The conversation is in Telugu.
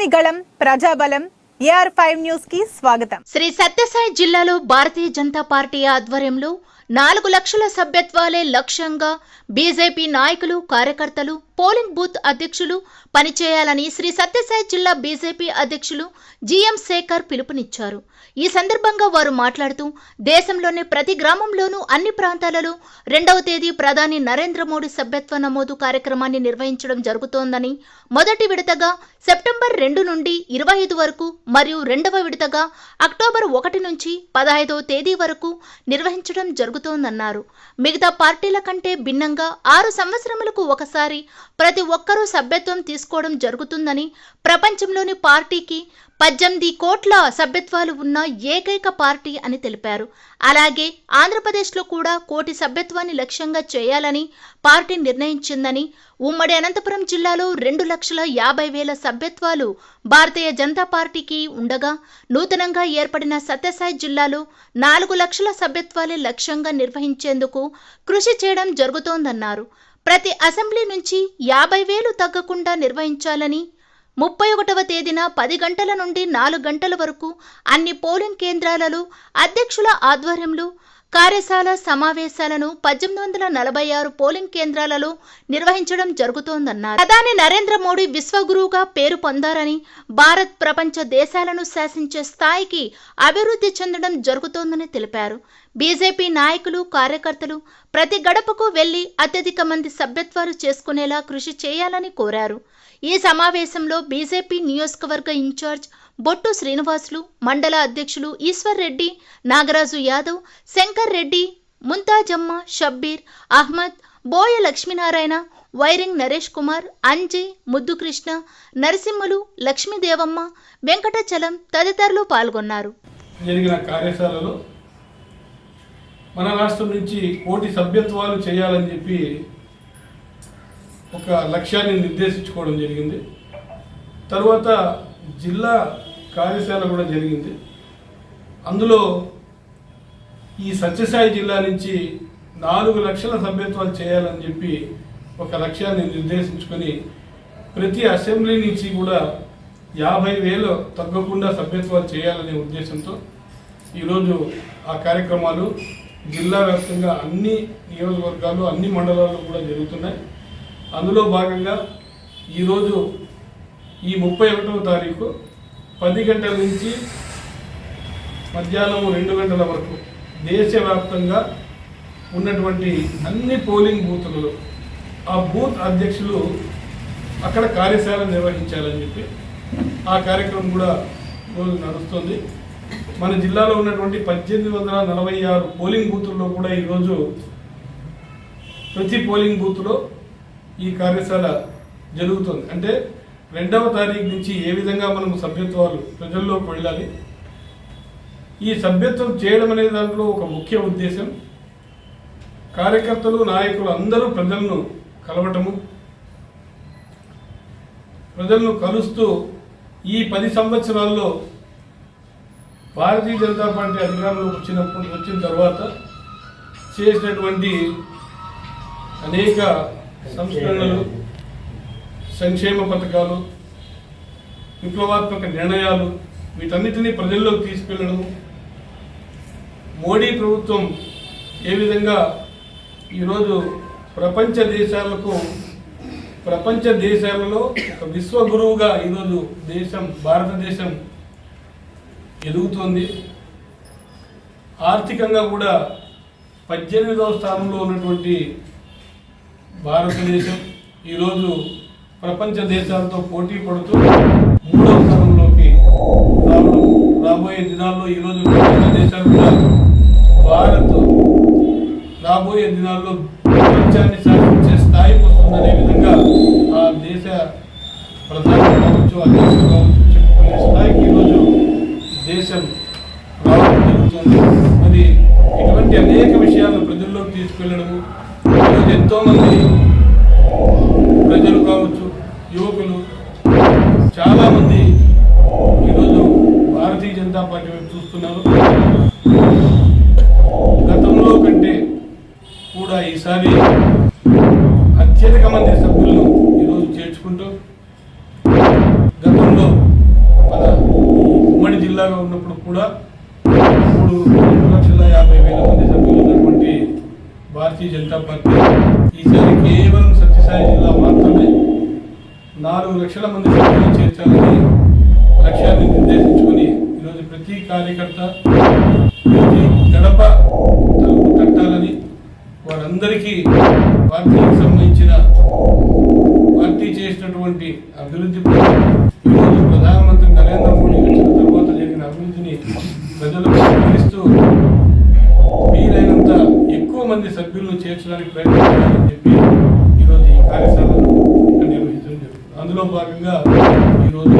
ప్రజని ప్రజాబలం ఏఆర్ ఫైవ్ న్యూస్కి స్వాగతం. శ్రీ సత్యసాయి జిల్లాలో భారతీయ జనతా పార్టీ ఆధ్వర్యంలో నాలుగు లక్షల సభ్యత్వాలే లక్ష్యంగా బీజేపీ నాయకులు కార్యకర్తలు పోలింగ్ బూత్ అధ్యక్షులు పనిచేయాలని శ్రీ సత్యసాయి జిల్లా బీజేపీ అధ్యక్షులు జిఎం శేఖర్ పిలుపునిచ్చారు. ఈ సందర్భంగా వారు మాట్లాడుతూ దేశంలోని ప్రతి గ్రామంలోనూ అన్ని ప్రాంతాలలో రెండవ తేదీ ప్రధాని నరేంద్ర మోడీ సభ్యత్వ నమోదు కార్యక్రమాన్ని నిర్వహించడం జరుగుతోందని మొదటి విడతగా సెప్టెంబర్ రెండు నుండి ఇరవై ఐదు వరకు మరియు రెండవ విడతగా అక్టోబర్ ఒకటి నుంచి పదహైదవ తేదీ వరకు నిర్వహించడం జరుగుతుంది. జరుగుతోందన్నారు. మిగతా పార్టీల కంటే భిన్నంగా ఆరు సంవత్సరములకు ఒకసారి ప్రతి ఒక్కరూ సభ్యత్వం తీసుకోవడం జరుగుతుందని ప్రపంచంలోని పార్టీకి పద్దెనిమిది కోట్ల సభ్యత్వాలు ఉన్న ఏకైక పార్టీ అని తెలిపారు. అలాగే ఆంధ్రప్రదేశ్లో కూడా కోటి సభ్యత్వాన్ని లక్ష్యంగా చేయాలని పార్టీ నిర్ణయించిందని ఉమ్మడి అనంతపురం జిల్లాలో రెండు లక్షల యాభై వేల సభ్యత్వాలు భారతీయ జనతా పార్టీకి ఉండగా నూతనంగా ఏర్పడిన సత్యసాయి జిల్లాలో నాలుగు లక్షల సభ్యత్వాలే లక్ష్యంగా నిర్వహించేందుకు కృషి చేయడం జరుగుతోందన్నారు. ప్రతి అసెంబ్లీ నుంచి యాభై వేలు తగ్గకుండా నిర్వహించాలని ముప్పై ఒకటవ తేదీన పది గంటల నుండి నాలుగు గంటల వరకు అన్ని పోలింగ్ కేంద్రాలలో అధ్యక్షుల ఆధ్వర్యంలో కార్యశాల సమావేశాలను పద్దెనిమిది వందల నలభై ఆరు పోలింగ్ కేంద్రాలలో నిర్వహించడం జరుగుతోందన్నారు. ప్రధాని నరేంద్ర మోడీ విశ్వగురువుగా పేరు పొందారని భారత్ ప్రపంచ దేశాలను శాసించే స్థాయికి అభివృద్ధి చెందడం జరుగుతోందని తెలిపారు. బీజేపీ నాయకులు కార్యకర్తలు ప్రతి గడపకు వెళ్ళి అత్యధిక మంది సభ్యత్వాలు చేసుకునేలా కృషి చేయాలని కోరారు. ఈ సమావేశంలో బీజేపీ నియోజకవర్గ ఇన్ఛార్జ్ బొట్టు శ్రీనివాసులు మండల అధ్యక్షులు ఈశ్వర్ రెడ్డి నాగరాజు యాదవ్ శంకర్ రెడ్డి ముంతాజమ్మ షబ్బీర్ అహ్మద్ బోయ లక్ష్మీనారాయణ వైరింగ్ నరేష్ కుమార్ అంజయ్ ముద్దుకృష్ణ నరసింహులు లక్ష్మీదేవమ్మ వెంకటచలం తదితరులు పాల్గొన్నారు. జరిగిన కార్యశాలలో మన రాష్ట్రం నుంచి కోటి సభ్యత్వాలు చేయాలని చెప్పి ఒక లక్ష్యాన్ని నిర్దేశించుకోవడం జరిగింది. తర్వాత జిల్లా కార్యశాల కూడా జరిగింది. అందులో ఈ సత్యసాయి జిల్లా నుంచి నాలుగు లక్షల సభ్యత్వాలు చేయాలని చెప్పి ఒక లక్ష్యాన్ని నిర్దేశించుకొని ప్రతి అసెంబ్లీ నుంచి కూడా యాభై వేలు తగ్గకుండా సభ్యత్వాలు చేయాలనే ఉద్దేశంతో ఈరోజు ఆ కార్యక్రమాలు జిల్లా వ్యాప్తంగా అన్ని నియోజకవర్గాలు అన్ని మండలాల్లో కూడా జరుగుతున్నాయి. అందులో భాగంగా ఈరోజు ఈ ముప్పై ఒకటవ తారీఖు పది గంటల నుంచి మధ్యాహ్నం రెండు గంటల వరకు దేశవ్యాప్తంగా ఉన్నటువంటి అన్ని పోలింగ్ బూతులలో ఆ బూత్ అధ్యక్షులు అక్కడ కార్యశాల నిర్వహించాలని చెప్పి ఆ కార్యక్రమం కూడా రోజు నడుస్తుంది. మన జిల్లాలో ఉన్నటువంటి పద్దెనిమిది వందల నలభై ఆరు పోలింగ్ బూతుల్లో కూడా ఈరోజు ప్రతి పోలింగ్ బూత్లో ఈ కార్యశాల జరుగుతుంది. అంటే రెండవ తారీఖు నుంచి ఏ విధంగా మనం సభ్యత్వాలు ప్రజల్లోకి వెళ్ళాలి ఈ సభ్యత్వం చేయడం అనే దాంట్లో ఒక ముఖ్య ఉద్దేశం కార్యకర్తలు నాయకులు అందరూ ప్రజలను కలవటము ప్రజలను కలుస్తూ ఈ పది సంవత్సరాల్లో భారతీయ జనతా పార్టీ అధికారంలోకి వచ్చినప్పుడు వచ్చిన తర్వాత చేసినటువంటి అనేక సంస్కరణలు సంక్షేమ పథకాలు విప్లవాత్మక నిర్ణయాలు వీటన్నిటినీ ప్రజల్లోకి తీసుకెళ్ళడము మోడీ ప్రభుత్వం ఏ విధంగా ఈరోజు ప్రపంచ దేశాలకు ప్రపంచ దేశాలలో ఒక విశ్వగురువుగా ఈరోజు దేశం భారతదేశం ఎదుగుతోంది. ఆర్థికంగా కూడా పద్దెనిమిదవ స్థానంలో ఉన్నటువంటి భారతదేశం ఈరోజు ప్రపంచ దేశాలతో పోటీ పడుతూ మూడవ స్థానంలోకి రాబోయే దినాల్లో ఈరోజు ప్రపంచ దేశాలు కూడా భారత్ రాబోయే దినాల్లో ప్రపంచాన్ని శాసించే స్థాయికి వస్తుందనే విధంగా ఆ దేశ ప్రధాన కావచ్చు అధ్యక్షులు కావచ్చు చెప్పుకునే స్థాయికి దేశం రావడం జరుగుతుంది మరి ఇటువంటి అనేక విషయాలను ప్రజల్లోకి తీసుకెళ్ళడము. ఈరోజు ఎంతోమంది ప్రజలు కావచ్చు యువకులు చాలామంది ఈరోజు భారతీయ జనతా పార్టీ వైపు చూస్తున్నారు. గతంలో కంటే కూడా ఈసారి అత్యధిక మంది సభ్యులను ఈరోజు చేర్చుకుంటూ గతంలో ఉమ్మడి జిల్లాగా ఉన్నప్పుడు కూడా మూడు రెండు లక్షల యాభై వేల మంది సభ్యులు ఉన్నటువంటి భారతీయ జనతా పార్టీ ఈసారి కేవలం సత్యసాయి జిల్లా మాత్రమే నాలుగు లక్షల మంది సభ్యులు చేర్చాలని లక్ష్యాన్ని నిర్దేశించుకొని ఈరోజు ప్రతి కార్యకర్త ప్రతి గడప తలుపు వారందరికీ పార్టీకి సంబంధించిన పార్టీ చేసినటువంటి అభివృద్ధి ప్రజలకు వివరిస్తూ వీలైనంత ఎక్కువ మంది సభ్యులను చేర్చడానికి ప్రయత్నించాలని చెప్పి ఈరోజు ఈ కార్యశాలను నిర్వహించడం జరుగుతుంది. అందులో భాగంగా ఈరోజు